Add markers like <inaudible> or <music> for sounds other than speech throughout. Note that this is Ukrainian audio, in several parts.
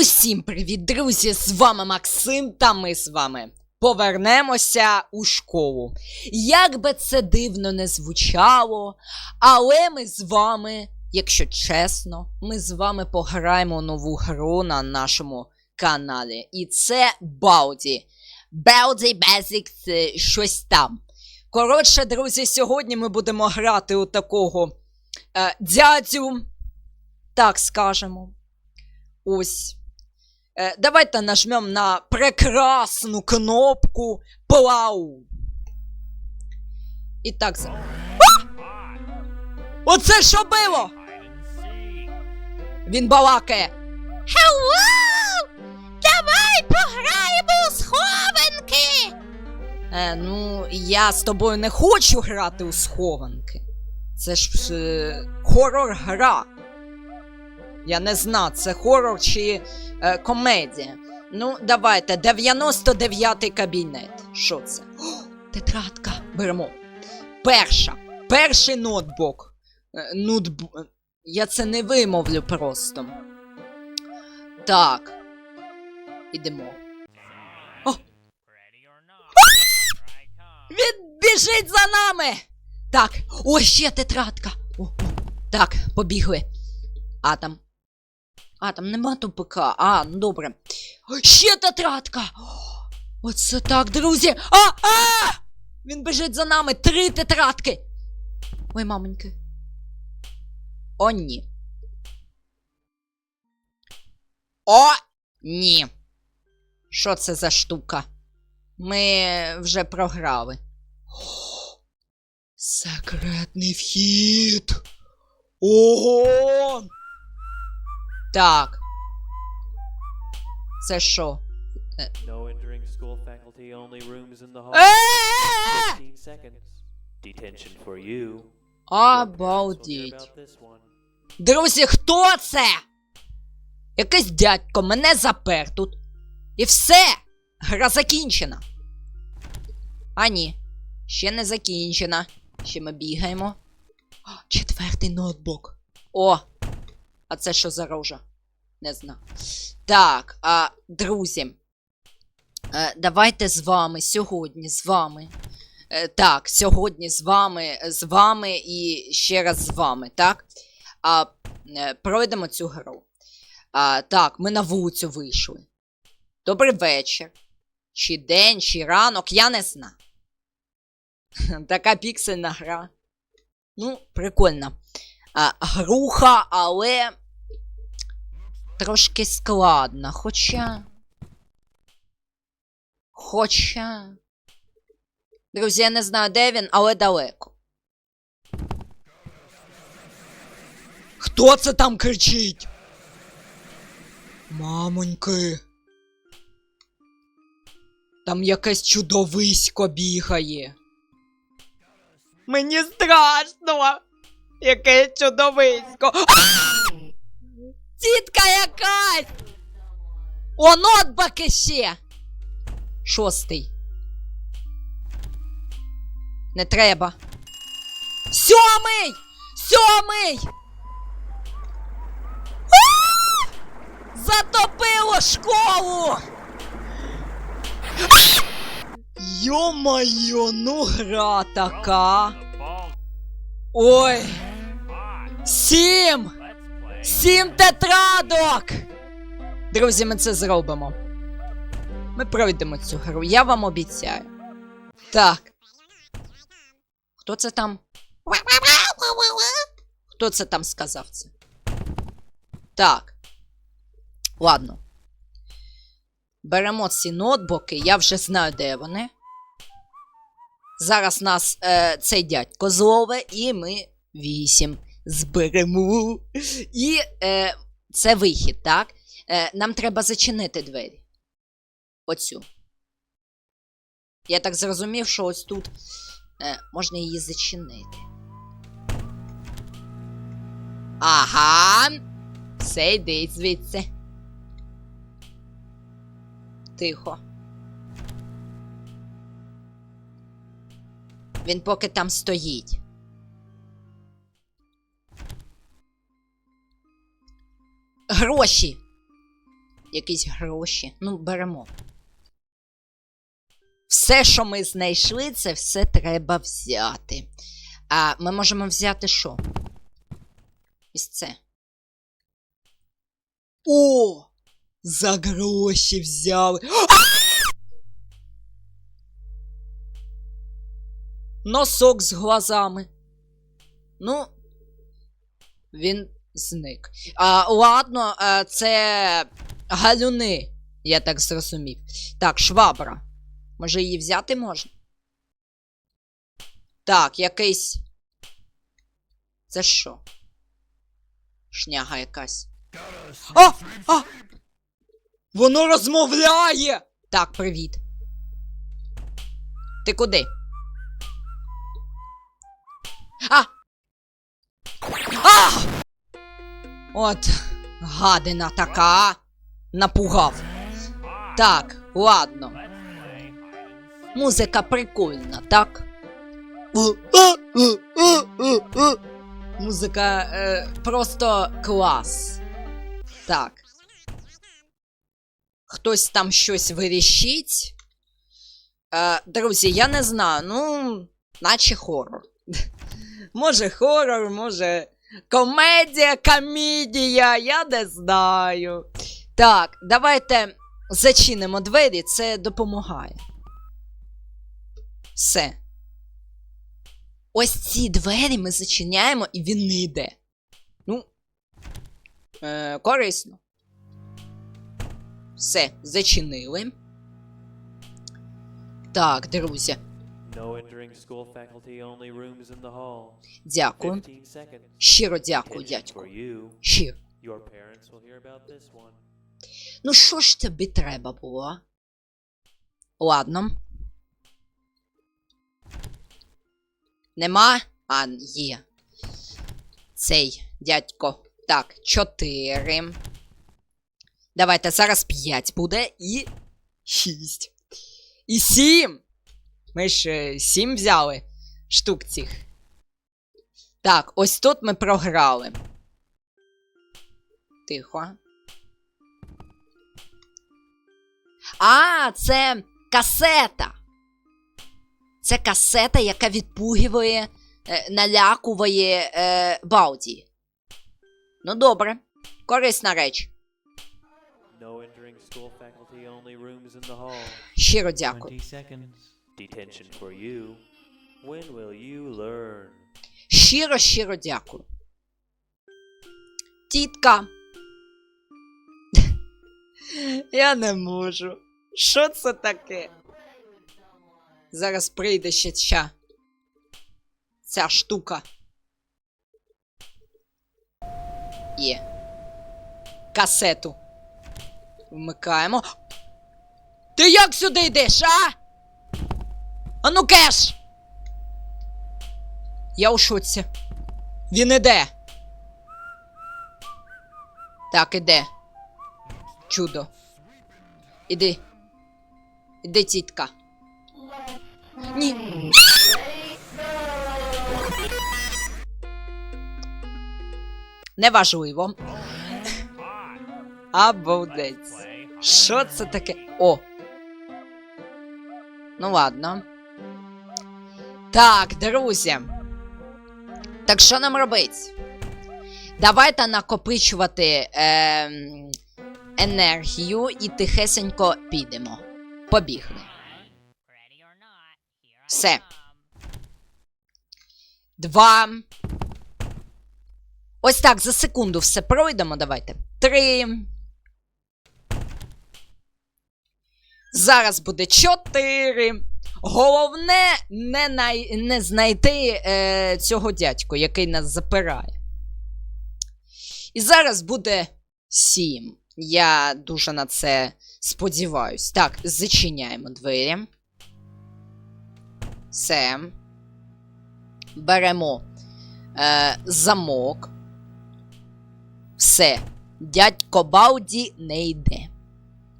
Усім привіт, друзі! З вами Максим, та ми з вами повернемося у школу. Як би це дивно не звучало, але ми з вами, якщо чесно, ми з вами пограємо нову гру на нашому каналі. І це Балді. Baldi Basics щось там. Коротше, друзі, сьогодні ми будемо грати у такого е, дядю, так скажемо. Ось. Е, давайте нажмем на прекрасну кнопку Плау. І так. за- А! Оце що було? Він балакає. Hello! Давай пограємо у схованки. Е, ну, я з тобою не хочу грати у схованки. Це ж е, хорор-гра. Я не знаю, це хорор чи е, комедія. Ну, давайте, 99-й кабінет. Що це? О, тетрадка. Беремо. Перша. Перший ноутбук. Е, ноутбу... Я це не вимовлю просто. Так. Ідемо. О! Він біжить за нами! Так, о, ще тетрадка. О, о. Так, побігли. А там. А, там нема тупика. А, ну добре. Ще тетрадка! Оце так, друзі! А! А! Він біжить за нами! Три тетрадки! Ой, маменьки. О, ні. О, ні. Що це за штука? Ми вже програли. Секретний вхід. Ого! Так. Це що? No entering school faculty, only rooms in the hall. Е! 15 seconds. Detention for you. Обалдіть. Друзі, хто це? Якийсь дядько мене запер тут. І все! Гра закінчена. А ні, ще не закінчена. Ще ми бігаємо. О, четвертий ноутбук. О! А це що за рожа? Не знаю. Так, а, друзі. Е, давайте з вами сьогодні з вами. Е, так, сьогодні з вами, з вами і ще раз з вами, так? А, е, пройдемо цю гру. А, так, ми на вулицю вийшли. Добрий вечір. Чи день, чи ранок, я не знаю. <laughs> Така піксельна гра. Ну, прикольно. А, груха, але. Трошки складна. Хоча. Хоча. Друзі, я не знаю, де він, але далеко. Хто це там кричить? Мамоньки. Там якесь чудовисько бігає. Мені страшно. Яке чудовисько. <gasps> Тітка якась. О, ноутбук ще. Шостий. Не треба. Сьомий! Сьомий! <gasps> Затопило школу! <gasps> Йо-моє, ну гра така. Ой. Сім! Сім тетрадок! Друзі, ми це зробимо. Ми пройдемо цю гру, я вам обіцяю. Так. Хто це там? Хто це там сказав це? Так. Ладно. Беремо ці ноутбуки, я вже знаю, де вони. Зараз нас е, цей дядько злове, і ми вісім зберемо. І е, це вихід, так? Е, нам треба зачинити двері. Оцю. Я так зрозумів, що ось тут е, можна її зачинити. Ага. Все йдіть звідси. Тихо. Він поки там стоїть. Гроші. якісь гроші. Ну, беремо. Все, що ми знайшли, це все треба взяти. А ми можемо взяти що? Ось це. О! За гроші взяли. Носок з глазами. Ну, він зник. А, ладно, а, це галюни, я так зрозумів. Так, швабра. Може її взяти можна? Так, якийсь. Це що? Шняга якась. А! А! Воно розмовляє! Так, привіт. Ти куди? А! А! От, гадина така. Напугав. Так, ладно. Музика прикольна, так? Музика е, просто клас. Так. Хтось там щось вирішить. Е, друзі, я не знаю, ну, наче хорор. може хорор, може комедія, комедія, я не знаю. Так, давайте зачинимо двері, це допомагає. Все. Ось ці двері ми зачиняємо, і він йде. Ну. Е, корисно. Все, зачинили. Так, друзі, Дякую. Щиро дякую, дядьку. Щиро. Ну що ж тобі треба було? Ладно. Нема? А, є. Цей дядько. Так, чотири. Давайте зараз п'ять буде і шість. І сім. Ми ж е, сім взяли штук цих. Так, ось тут ми програли. Тихо. А, це касета. Це касета, яка відпугиває, е, налякує е, Бауді. Ну, добре. Корисна реч. Щиро дякую. 20 seconds. Detention for you. When will you learn? Щиро, щиро дякую. Тітка. <laughs> Я не можу. Що це таке? Зараз прийде ще ця. Ця штука. Є. Касету. Вмикаємо. Ти як сюди йдеш, а? Ану кеш! Я у шоці. Він іде. Так, іде. Чудо. Іди. Іди, тітка. Ні. Неважливо. Обалдець. Що це таке? О. Ну ладно. Так, друзі. Так що нам робить? Давайте накопичувати е, енергію і тихесенько підемо. Побігли. Все. Два. Ось так, за секунду все пройдемо. Давайте. Три. Зараз буде чотири. Головне не, най... не знайти е, цього дядьку, який нас запирає. І зараз буде сім. Я дуже на це сподіваюсь. Так, зачиняємо двері. Все. Беремо е, замок. Все. Дядько Бауді не йде.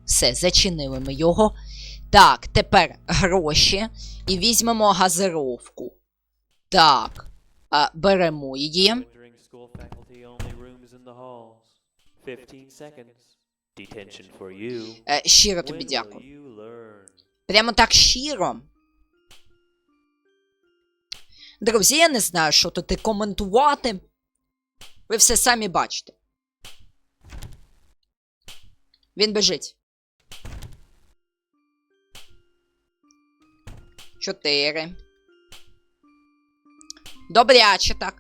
Все, зачинили ми його. Так, тепер гроші. І візьмемо газировку. Так. А, беремо її. No entering school faculty, only rooms in the halls. 15 seconds. Detention for you. Е, щиро тобі дякую. Прямо так щиро. Друзі, я не знаю, що тут і коментувати. Ви все самі бачите. Він біжить. Чотири. Добряче так.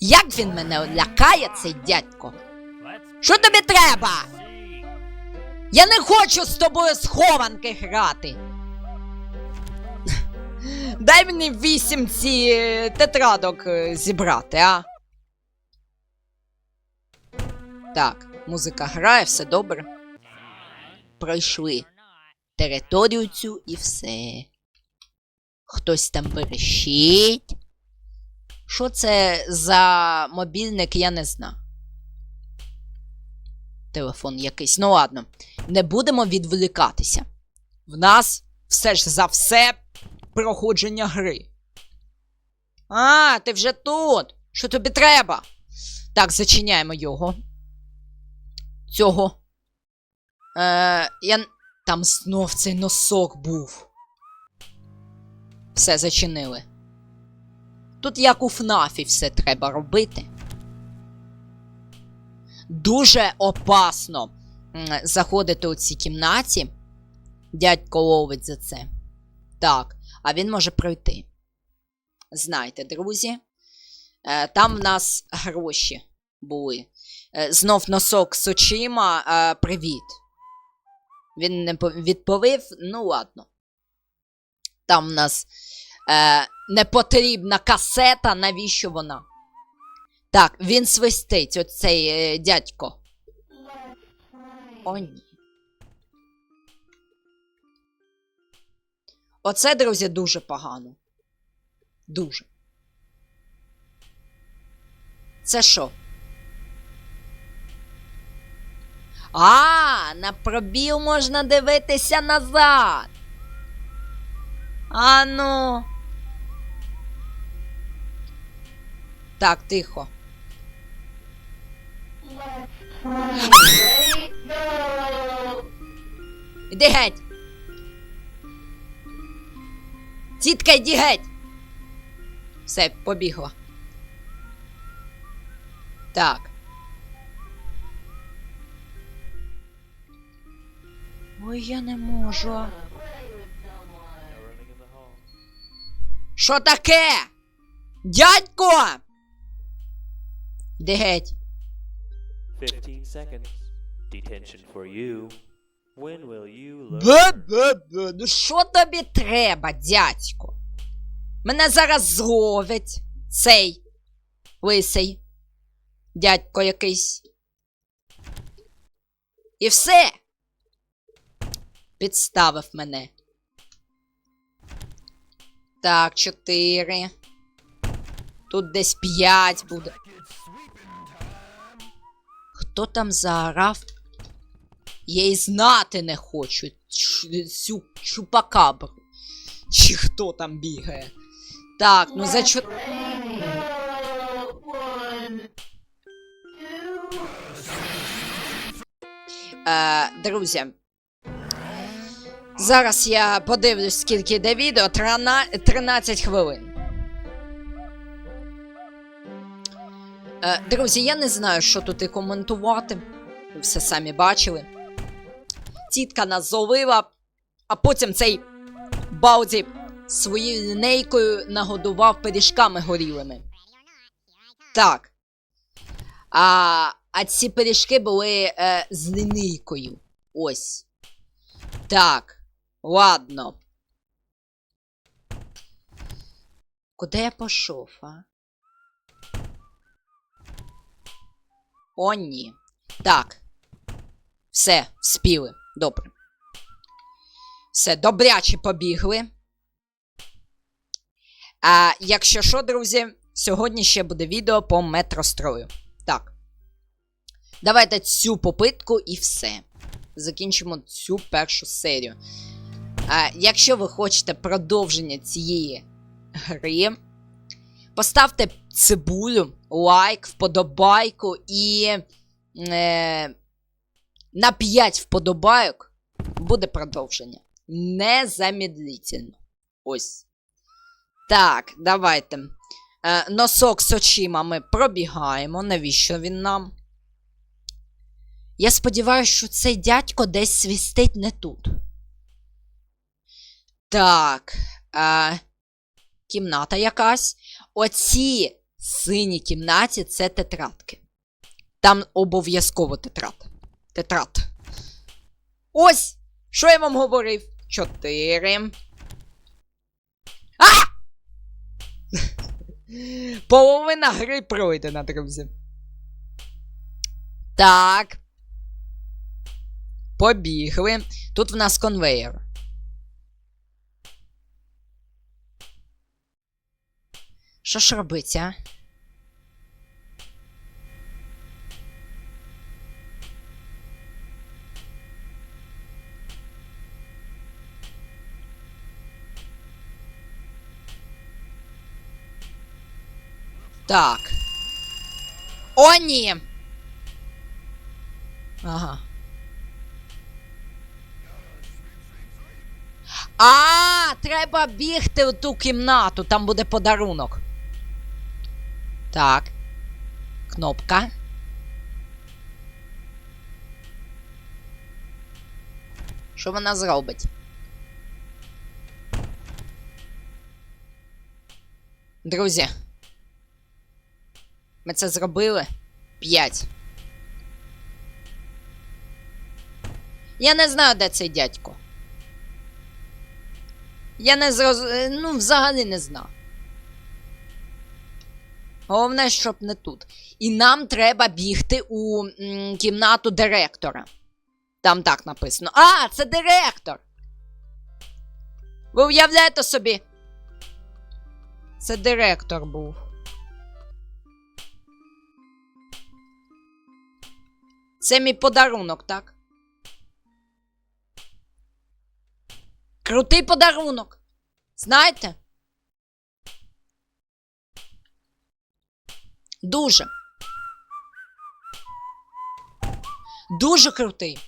Як він мене лякає, цей дядько? Що тобі треба? Я не хочу з тобою схованки грати. Дай мені вісім ці е, тетрадок е, зібрати, а? Так, музика грає, все добре. Пройшли територію цю і все. Хтось там берещить. Що це за мобільник, я не знаю. Телефон якийсь. Ну ладно, не будемо відволікатися. В нас все ж за все проходження гри. А, ти вже тут. Що тобі треба? Так, зачиняємо його. Цього. Е, я... Там знов цей носок був. Все зачинили. Тут як у ФНАФі все треба робити. Дуже опасно заходити у цій кімнаті. Дядько ловить за це. Так, а він може пройти. Знайте, друзі. Е, там в нас гроші були. Е, знов носок з очима. Е, привіт. Він не відповів. Ну, ладно. Там в нас е, непотрібна касета, навіщо вона? Так, він свистить, оцей е, дядько. О, ні. Оце, друзі, дуже погано. Дуже. Це що? А, на пробіл можна дивитися назад. А ну. Так, тихо. Іди геть. Тітка, йди геть. Все, побігла. Так. Ой, я не можу. Що таке? Дядько! Іди геть. 15 seconds. Detention for you. When will you learn? Бе-бе-бе, ну що тобі треба, дядько? Мене зараз зловить цей лисий дядько якийсь. І все. Підставив мене. Так, чотири. Тут десь п'ять буде. Хто там заорав? Я й знати не хочу чу- цю чупакабру. Чи хто там бігає? Так, ну за чо... Е, друзі. Зараз я подивлюсь, скільки йде відео. Трина- 13 хвилин. Е, друзі, я не знаю, що тут і коментувати. Ви все самі бачили. Тітка нас зловила, а потім цей Бауді своєю лінейкою нагодував пиріжками горілими. Так. А, а ці пиріжки були е, з лінійкою. Ось. Так. Ладно. Куди я пішов, а? О, ні. Так. Все, спіли. Добре. Все, добряче побігли. А якщо що, друзі, сьогодні ще буде відео по метрострою. Так. Давайте цю попитку і все. Закінчимо цю першу серію. Якщо ви хочете продовження цієї гри, Поставте цибулю, лайк, вподобайку і е, на 5 вподобайок буде продовження. Незамедлительно. Ось. Так, давайте. Е, носок з очима ми пробігаємо. Навіщо він нам? Я сподіваюся, що цей дядько десь свістить не тут. Так. Е, кімната якась. Оці сині кімнаті це тетрадки. Там обов'язково тетрад. Тетрад. Ось! Що я вам говорив? Чотири. А! <laughs> Половина гри пройдена, друзі. Так. Побігли. Тут в нас конвейер. Що ж робить, а? Так. О, ні. Ага. А, треба бігти у ту кімнату, там буде подарунок. Так. Кнопка. Що вона зробить? Друзі. Ми це зробили. П'ять. Я не знаю, де цей дядько. Я не зроз... Ну, взагалі не знаю. Головне, щоб не тут. І нам треба бігти у м, кімнату директора. Там так написано. А, це директор! Ви уявляєте собі? Це директор був. Це мій подарунок, так? Крутий подарунок. Знаєте? Дуже. Дуже крутий.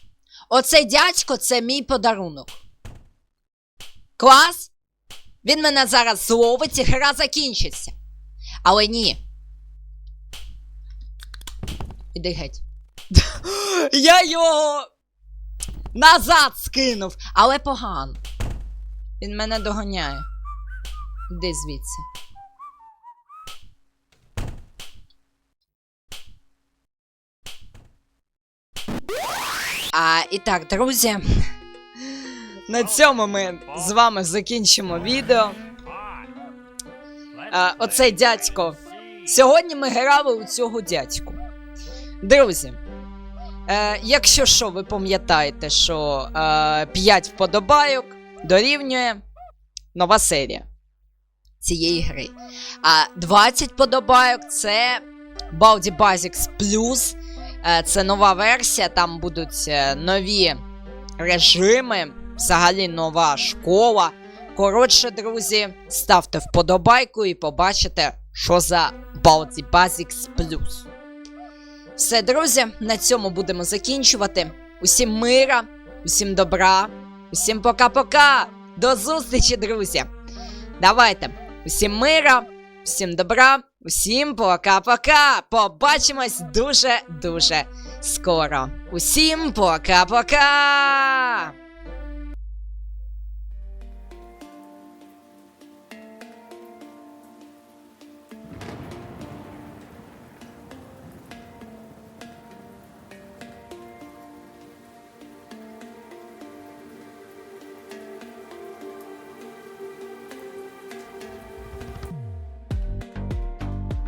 Оцей дядько це мій подарунок. Клас? Він мене зараз зловить і гра закінчиться. Але ні. Іди геть. <laughs> Я його назад скинув, але погано. Він мене доганяє. Іди звідси. А, і так, друзі. На цьому ми з вами закінчимо відео. А, оцей дядько. Сьогодні ми грали у цього дядьку. Друзі, е, якщо що, ви пам'ятаєте, що е, 5 вподобайок дорівнює нова серія цієї гри. А 20 вподобайок це Baldi Basics Plus. Е, це нова версія, там будуть е, нові режими, взагалі нова школа. Коротше, друзі, ставте вподобайку і побачите, що за Baldi Basics Plus. Все, друзі, на цьому будемо закінчувати. Усім мира, усім добра, усім пока-пока. До зустрічі, друзі. Давайте. Усім мира, всім добра, усім пока-пока. Побачимось дуже-дуже скоро. Усім пока-пока.